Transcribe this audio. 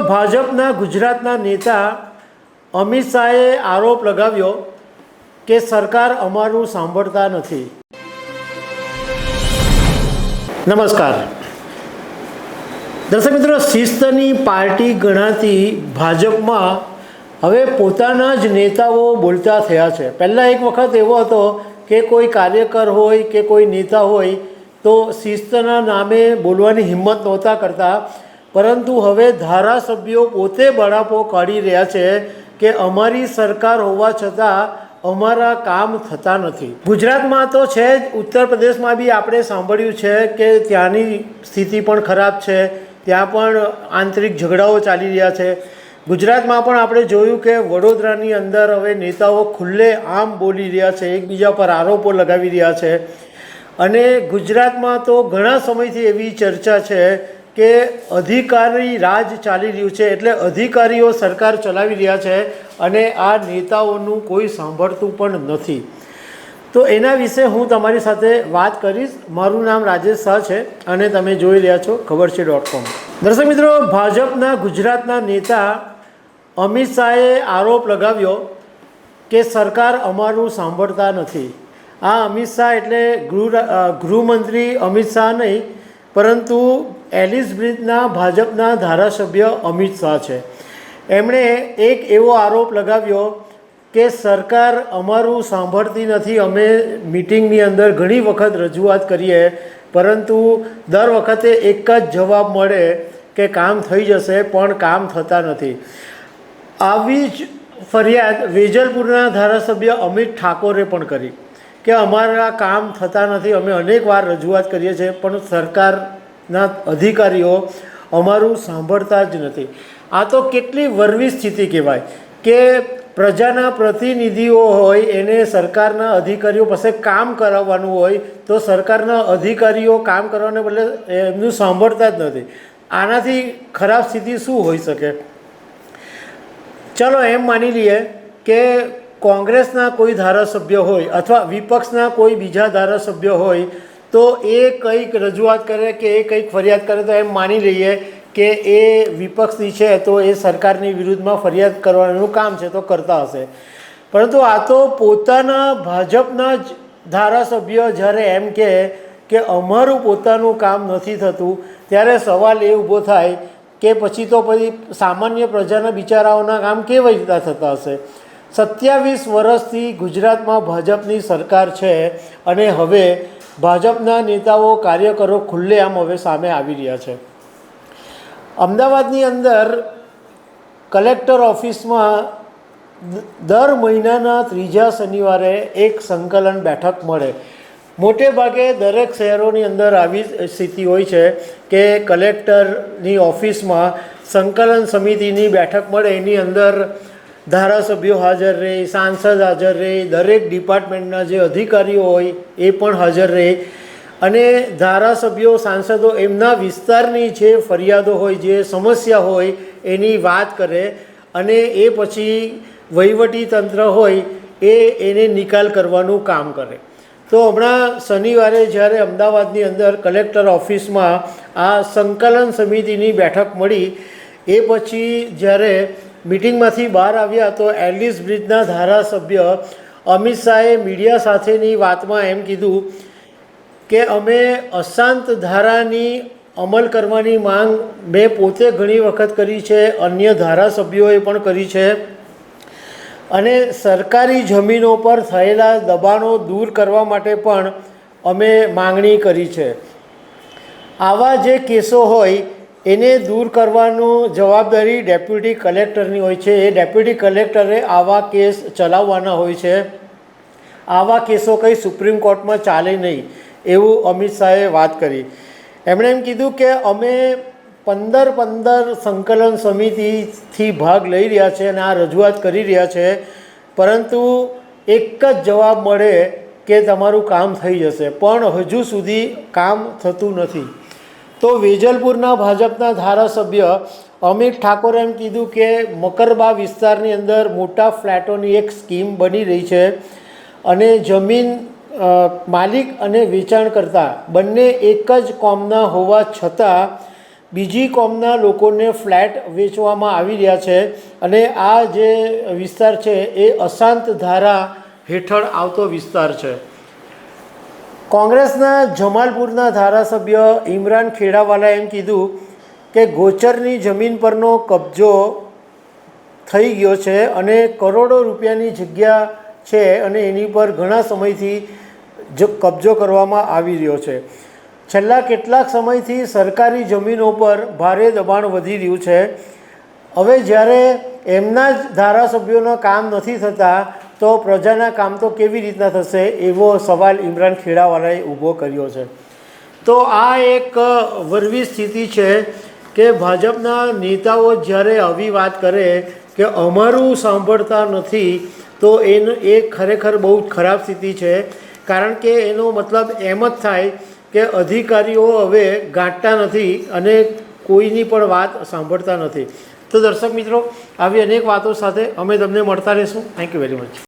ભાજપના ગુજરાતના નેતા અમિત શાહે આરોપ લગાવ્યો કે સરકાર અમારું સાંભળતા નથી. નમસ્કાર. દર્શક મિત્રો, શિસ્તની પાર્ટી ગણાતી ભાજપમાં હવે પોતાના જ નેતાઓ બોલતા થયા છે. પહેલાં એક વખત એવો હતો કે કોઈ કાર્યકર હોય કે કોઈ નેતા હોય તો શિસ્તના નામે બોલવાની હિંમત નહોતા કરતા. પરંતુ હવે ધારાસભ્યો પોતે બળાપો કાઢી રહ્યા છે કે અમારી સરકાર હોવા છતાં અમારા કામ થતા નથી. ગુજરાતમાં તો છે જ, ઉત્તર પ્રદેશમાં બી આપણે સાંભળ્યું છે કે ત્યાંની સ્થિતિ પણ ખરાબ છે, ત્યાં પણ આંતરિક ઝઘડાઓ ચાલી રહ્યા છે. ગુજરાતમાં પણ આપણે જોયું કે વડોદરાની અંદર હવે નેતાઓ ખુલ્લે આમ બોલી રહ્યા છે, એકબીજા પર આરોપો લગાવી રહ્યા છે. અને ગુજરાતમાં તો ઘણા સમયથી એવી ચર્ચા છે કે અધિકારી રાજ ચાલી રહ્યું છે એટલે અધિકારીઓ સરકાર ચલાવી રહ્યા છે અને આ નેતાઓનું કોઈ સાંભળતું પણ નથી. તો એના વિશે હું તમારી સાથે વાત કરીશ. મારું નામ રાજેશ શાહ છે અને તમે જોઈ રહ્યા છો ખબર છે ડોટ કોમ. દર્શક મિત્રો, ભાજપના ગુજરાતના નેતા અમિત શાહે આરોપ લગાવ્યો કે સરકાર અમારું સાંભળતા નથી. આ અમિત શાહ એટલે ગૃહ ગૃહમંત્રી અમિત શાહ નહીં, પરંતુ એલિસ બ્રિજના ભાજપના ધારાસભ્ય અમિત શાહ છે. એમણે એક એવો આરોપ લગાવ્યો કે સરકાર અમારું સાંભળતી નથી, અમે મિટિંગની અંદર ઘણી વખત રજૂઆત કરીએ, પરંતુ દર વખતે એક જ જવાબ મળે કે કામ થઈ જશે, પણ કામ થતા નથી. આવી જ ફરિયાદ વેજલપુરના ધારાસભ્ય અમિત ઠાકોરે પણ કરી કે અમારા કામ થતા નથી, અમે અનેક વાર રજૂઆત કરીએ છીએ, પણ સરકારના અધિકારીઓ અમારું સાંભળતા જ નથી. આ તો કેટલી વરવી સ્થિતિ કહેવાય કે પ્રજાના પ્રતિનિધિઓ હોય, એને સરકારના અધિકારીઓ પાસે કામ કરાવવાનું હોય, તો સરકારના અધિકારીઓ કામ કરવાને બદલે એમનું સાંભળતા જ નથી. આનાથી ખરાબ સ્થિતિ શું હોઈ શકે? ચલો એમ માની લઈએ કે કોંગ્રેસના કોઈ ધારાસભ્ય હોય અથવા વિપક્ષના કોઈ બીજા ધારાસભ્ય હોય તો એ કંઈક રજૂઆત કરે કે એ કંઈક ફરિયાદ કરે તો એમ માની લઈએ કે એ વિપક્ષની છે તો એ સરકારની વિરુદ્ધમાં ફરિયાદ કરવાનું કામ છે, તો કરતા હશે. પરંતુ આ તો પોતાના ભાજપના જ ધારાસભ્ય જ્યારે એમ કહે કે અમારું પોતાનું કામ નથી થતું, ત્યારે સવાલ એ ઊભો થાય કે પછી તો પછી સામાન્ય પ્રજાના બિચારાઓના કામ કેવી રીતના થતા હશે? સત્યાવીસ વર્ષથી ગુજરાતમાં ભાજપની સરકાર છે અને હવે ભાજપના નેતાઓ કાર્યકરો ખુલ્લેઆમ હવે સામે આવી રહ્યા છે. અમદાવાદની અંદર કલેક્ટર ઓફિસમાં દર મહિનાના ત્રીજા શનિવારે એક સંકલન બેઠક મળે. મોટે ભાગે દરેક શહેરોની અંદર આવી સ્થિતિ હોય છે કે કલેક્ટરની ઓફિસમાં સંકલન સમિતિની બેઠક મળે. એની અંદર ધારાસભ્યો હાજર રહે, સાંસદ હાજર રહે, દરેક ડિપાર્ટમેન્ટના જે અધિકારીઓ હોય એ પણ હાજર રહે. અને ધારાસભ્યો, સાંસદો એમના વિસ્તારની જે ફરિયાદો હોય, જે સમસ્યા હોય એની વાત કરે અને એ પછી વહીવટી તંત્ર હોય એ એને નિકાલ કરવાનું કામ કરે. તો હમણાં શનિવારે જ્યારે અમદાવાદની અંદર કલેક્ટર ઓફિસમાં આ સંકલન સમિતિની બેઠક મળી, એ પછી જ્યારે મિટિંગમાંથી બહાર આવ્યા તો એલિસ બ્રિજના ધારાસભ્ય અમિત શાહે મીડિયા સાથેની વાતમાં એમ કીધું કે અમે અશાંત ધારાની અમલ કરવાની માંગ મેં પોતે ઘણી વખત કરી છે, અન્ય ધારાસભ્યોએ પણ કરી છે. અને સરકારી જમીનો પર થયેલા દબાણો દૂર કરવા માટે પણ અમે માંગણી કરી છે. આવા જે કેસો હોય એને દૂર કરવાનું જવાબદારી ડેપ્યુટી કલેક્ટરની હોય છે. એ ડેપ્યુટી કલેક્ટરે આવા કેસ ચલાવવાના હોય છે. આવા કેસો કંઈ સુપ્રીમ કોર્ટમાં ચાલે નહીં, એવું અમિત શાહે વાત કરી. એમણે એમ કીધું કે અમે પંદર પંદર સંકલન સમિતિથી ભાગ લઈ રહ્યા છે અને આ રજૂઆત કરી રહ્યા છે. પરંતુ એક જ જવાબ મળે કે તમારું કામ થઈ જશે. પણ હજુ સુધી કામ થતું નથી. તો વેજલપુરના ભાજપના ધારાસભ્ય અમિત ઠાકોરે એમ કીધું કે મકરબા વિસ્તારની અંદર મોટા ફ્લેટોની એક સ્કીમ બની રહી છે અને જમીન માલિક અને વેચાણકર્તા બંને એક જ કોમના હોવા છતાં બીજી કોમના લોકોને ફ્લેટ વેચવામાં આવી રહ્યા છે અને આ જે વિસ્તાર છે એ અશાંત ધારા હેઠળ આવતો વિસ્તાર છે. કોંગ્રેસના જમાલપુરના ધારાસભ્ય ઇમરાન ખેડાવાલાએ એમ કીધું કે ગોચરની જમીન પરનો કબજો થઈ ગયો છે અને કરોડો રૂપિયાની જગ્યા છે અને એની પર ઘણા સમયથી જ કબજો કરવામાં આવી રહ્યો છે. છેલ્લા કેટલાક સમયથી સરકારી જમીનો પર ભારે દબાણ વધી રહ્યું છે. હવે જ્યારે એમના જ ધારાસભ્યોના કામ નથી થતા તો પ્રજાના કામ તો કેવી રીતના થશે એવો સવાલ ઇમરાન ખેડાવાલાએ ઊભો કર્યો છે. તો આ એક વરવી સ્થિતિ છે કે ભાજપના નેતાઓ જ્યારે આવી વાત કરે કે અમારું સાંભળતા નથી, તો એનો, એ ખરેખર બહુ જ ખરાબ સ્થિતિ છે. કારણ કે એનો મતલબ એમ જ થાય કે અધિકારીઓ હવે ગાંઠતા નથી અને કોઈની પણ વાત સાંભળતા નથી. તો દર્શક મિત્રો, આવી અનેક વાતો સાથે અમે તમને મળતા રહીશું. Thank you very much